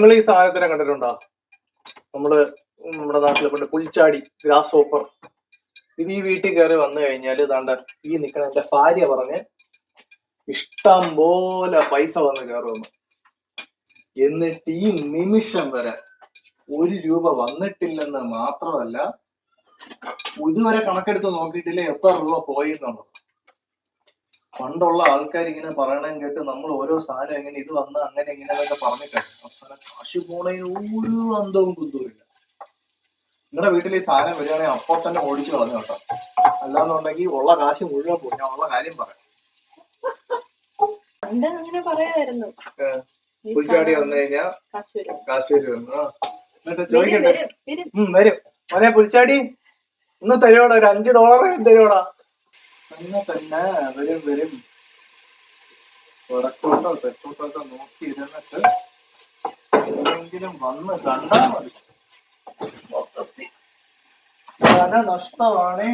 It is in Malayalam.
നിങ്ങൾ ഈ സാധനത്തിനെ കണ്ടിട്ടുണ്ടോ? നമ്മൾ നമ്മുടെ നാട്ടിൽ പണ്ട് പുൽച്ചാടി ഗ്രാസ് ഹോപ്പർ ഇത് ഈ വീട്ടിൽ കയറി വന്നു കഴിഞ്ഞാൽ ഇതാണ്ട് ഈ നിക്കണ എന്റെ ഭാര്യ പറഞ്ഞ് ഇഷ്ടം പോലെ പൈസ വന്ന് കയറുമെന്ന് എന്നിട്ട് ഈ നിമിഷം വരെ ഒരു രൂപ വന്നിട്ടില്ലെന്ന് മാത്രമല്ല ഇതുവരെ കണക്കെടുത്ത് നോക്കിയിട്ടില്ല എത്ര രൂപ പോയി എന്നുള്ളത്. പണ്ടുള്ള ആൾക്കാർ ഇങ്ങനെ പറയണം കേട്ട് നമ്മൾ ഓരോ സാധനം എങ്ങനെ ഇത് വന്ന് അങ്ങനെ ഇങ്ങനെ എന്നൊക്കെ പറഞ്ഞിട്ടുണ്ട് അവസാനം കാശ് പോണതിന് ഒരു അന്തവും കുന്തവും ഇല്ല നിങ്ങളുടെ വീട്ടിൽ ഈ സാധനം വരികയാണെങ്കിൽ അപ്പോൾ തന്നെ ഓടിച്ചു കളഞ്ഞു കേട്ടോ. അല്ലാന്നുണ്ടെങ്കിൽ ഉള്ള കാശ് മുഴുവൻ പോയി. ഞാൻ ഉള്ള കാര്യം പറയാം. പണ്ട് അങ്ങനെ പറയായിരുന്നു. ഏഹ്, ഈ പുൽച്ചാടി വന്നു കഴിഞ്ഞാ കാശ് വന്നു എന്നിട്ട് ചോദിക്കട്ടെ വരും, മോനെ പുൽച്ചാടി ഒന്ന് തരുവോടാ? ഒരു അഞ്ച് ഡോളർ തരുവോടാ? തന്നെ തന്നെ അവർ വരും. വടക്കോട്ടോ തെക്കോട്ടോ നോക്കി ഇരുന്നിട്ട് എന്തെങ്കിലും വന്ന് കണ്ടാൽ മതി. മൊത്തത്തിൽ. പല നഷ്ടമാണേ